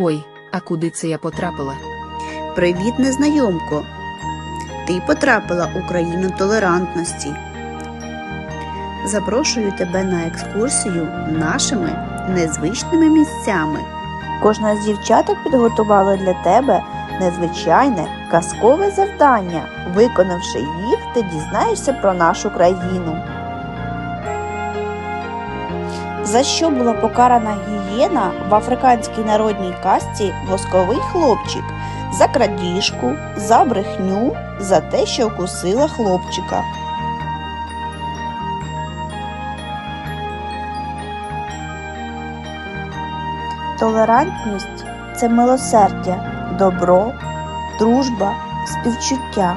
Ой, а куди це я потрапила? Привіт, незнайомко. Ти потрапила у країну толерантності. Запрошую тебе на екскурсію нашими незвичними місцями. Кожна з дівчаток підготувала для тебе незвичайне казкове завдання. Виконавши їх, ти дізнаєшся про нашу країну. За що була покарана гієна в африканській народній казці восковий хлопчик? За крадіжку, за брехню, за те, що вкусила хлопчика. Толерантність це милосердя, добро, дружба, співчуття.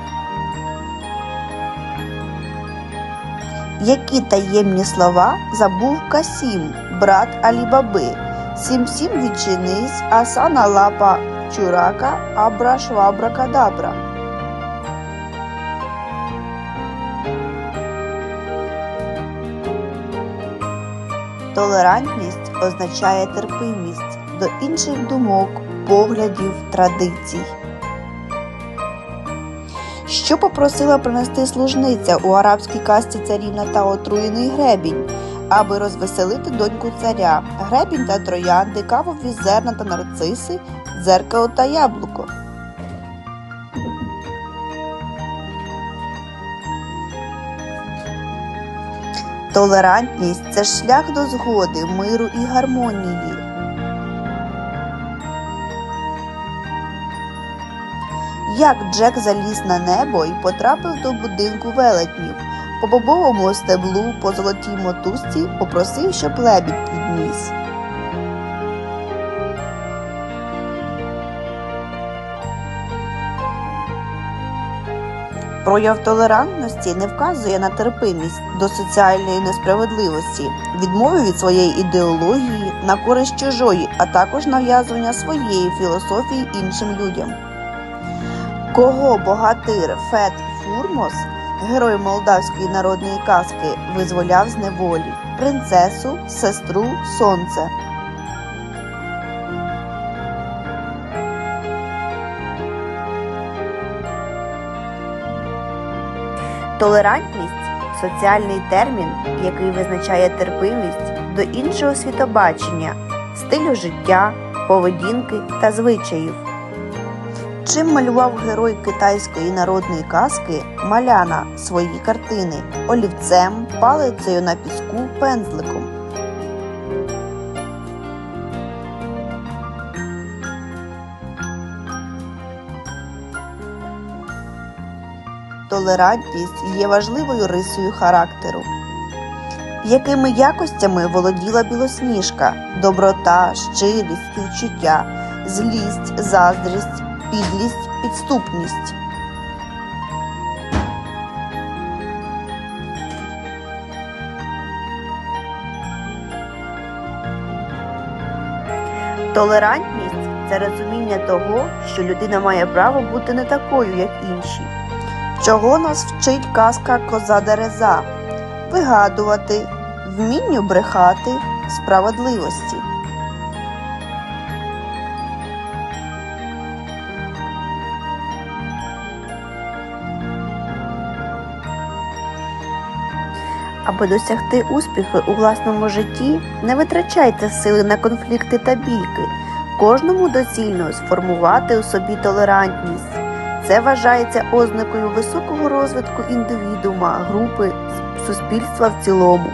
Які таємні слова забув Касім, брат Алібаби? Сім-сім відчинись, асана лапа чурака, абра швабра кадабра. Толерантність означає терпимість до інших думок, поглядів, традицій. Що попросила принести служниця у арабській касті царівна та отруєний гребінь, аби розвеселити доньку царя, гребінь та троянди, кавові зерна та нарциси, дзеркало та яблуко. Толерантність це шлях до згоди, миру і гармонії. Як Джек заліз на небо і потрапив до будинку велетнів, по бобовому стеблу, по золотій мотузці попросив, щоб лебідь підніс. Прояв толерантності не вказує на терпимість до соціальної несправедливості, відмови від своєї ідеології на користь чужої, а також нав'язування своєї філософії іншим людям. Кого богатир Фет Фурмос, герой молдавської народної казки, визволяв з неволі принцесу, сестру, сонце. Толерантність соціальний термін, який визначає терпимість до іншого світобачення, стилю життя, поведінки та звичаїв. Чим малював герой китайської народної казки Маляна свої картини олівцем, палицею на піску, пензликом. Толерантність є важливою рисою характеру. Якими якостями володіла білосніжка доброта, щирість, співчуття, злість, заздрість, підлість, підступність. Толерантність це розуміння того, що людина має право бути не такою, як інші. Чого нас вчить казка Коза Дереза? Вигадувати, вмінню брехати, справедливості. Аби досягти успіху у власному житті, не витрачайте сили на конфлікти та бійки. Кожному доцільно сформувати у собі толерантність. Це вважається ознакою високого розвитку індивідуума, групи, суспільства в цілому.